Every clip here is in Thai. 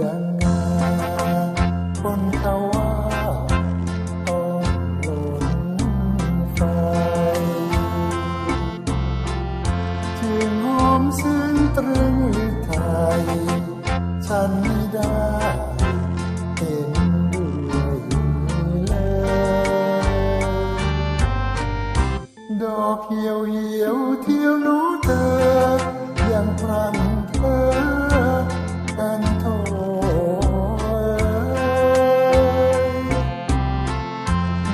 ดังงาบนาอ่อนหล่นไฟเทีงหอมซึ้งตรึงหรืฉันได้เห็นด้ยเลยดอกเหี่ยวเหี่ยวเที่ยวรู้เธอยังพราง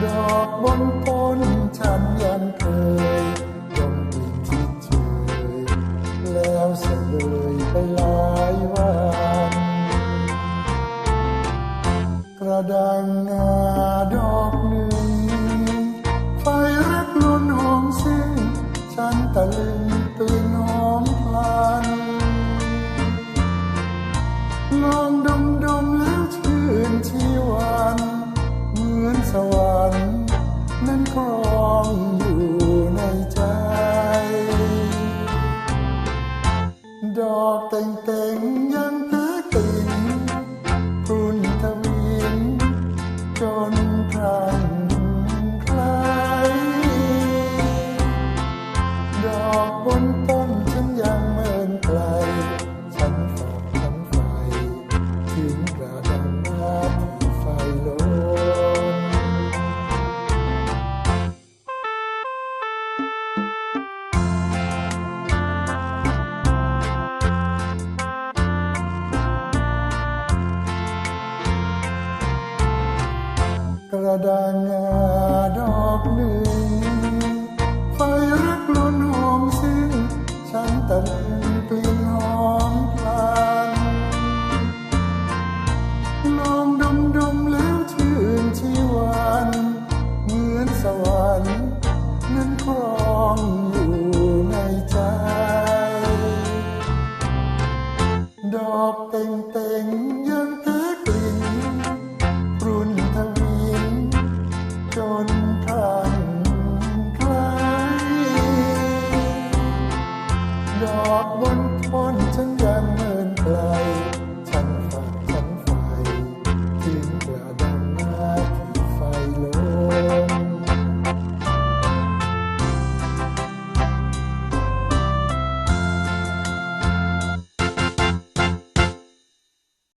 ดอกบนต้นฉันยันเคยดมกลิ่นที่เชยแล้วเสเลยไปหลายวัน กระดังงาดอก ระดางงาดอกหนึ่ง